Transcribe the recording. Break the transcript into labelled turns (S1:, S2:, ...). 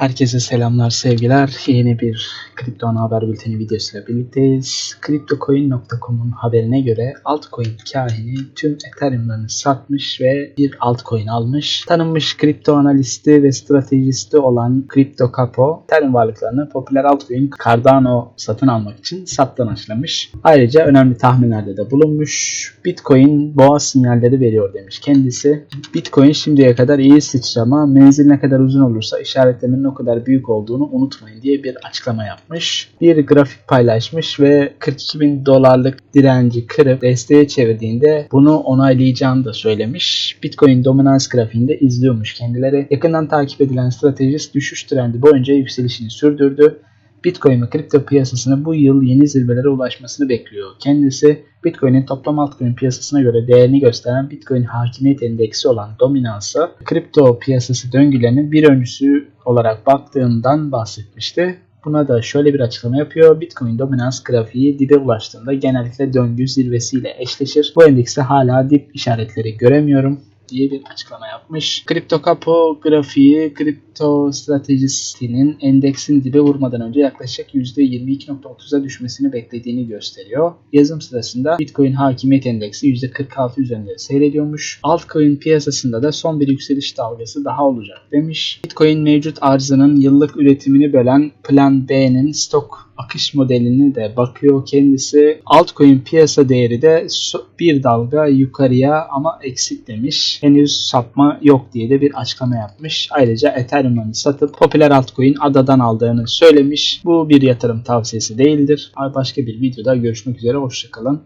S1: Herkese selamlar, sevgiler. Yeni bir kripto ana haber bülteni videosuyla birlikteyiz. CryptoCoin.com'un haberine göre altcoin kahini tüm Ethereum'larını satmış ve bir altcoin almış. Tanınmış kripto analisti ve stratejisti olan Crypto Capo, Ethereum varlıklarını popüler altcoin Cardano satın almak için sattan açlamış. Ayrıca önemli tahminlerde de bulunmuş. Bitcoin boğa sinyalleri veriyor demiş kendisi. Bitcoin şimdiye kadar iyi sıçrama, menzil ne kadar uzun olursa işaretlemenin o kadar büyük olduğunu unutmayın diye bir açıklama yapmış. Bir grafik paylaşmış ve 42 bin dolarlık direnci kırıp desteğe çevirdiğinde bunu onaylayacağını da söylemiş. Bitcoin dominans grafiğinde izliyormuş kendileri. Yakından takip edilen stratejist düşüş trendi boyunca yükselişini sürdürdü. Bitcoin ve kripto piyasasına bu yıl yeni zirvelere ulaşmasını bekliyor. Kendisi Bitcoin'in toplam altcoin piyasasına göre değerini gösteren Bitcoin hakimiyet endeksi olan dominansa kripto piyasası döngülerinin bir öncüsü olarak baktığından bahsetmişti. Buna da şöyle bir açıklama yapıyor. Bitcoin dominans grafiği dibe ulaştığında genellikle döngü zirvesiyle eşleşir. Bu endekste hala dip işaretleri göremiyorum diye bir açıklama yapmış. Kripto Capo grafiği kripto stratejistinin endeksin dibe vurmadan önce yaklaşık %22.30'a düşmesini beklediğini gösteriyor. Yazım sırasında Bitcoin hakimiyet endeksi %46 üzerinde seyrediyormuş. Altcoin piyasasında da son bir yükseliş dalgası daha olacak demiş. Bitcoin mevcut arzının yıllık üretimini bölen Plan B'nin stok akış modelini de bakıyor kendisi. Altcoin piyasa değeri de bir dalga yukarıya ama eksik demiş. Henüz sapma yok diye de bir açıklama yapmış. Ayrıca Ethereum'u satıp popüler altcoin ADA'dan aldığını söylemiş. Bu bir yatırım tavsiyesi değildir. Başka bir videoda görüşmek üzere. Hoşçakalın.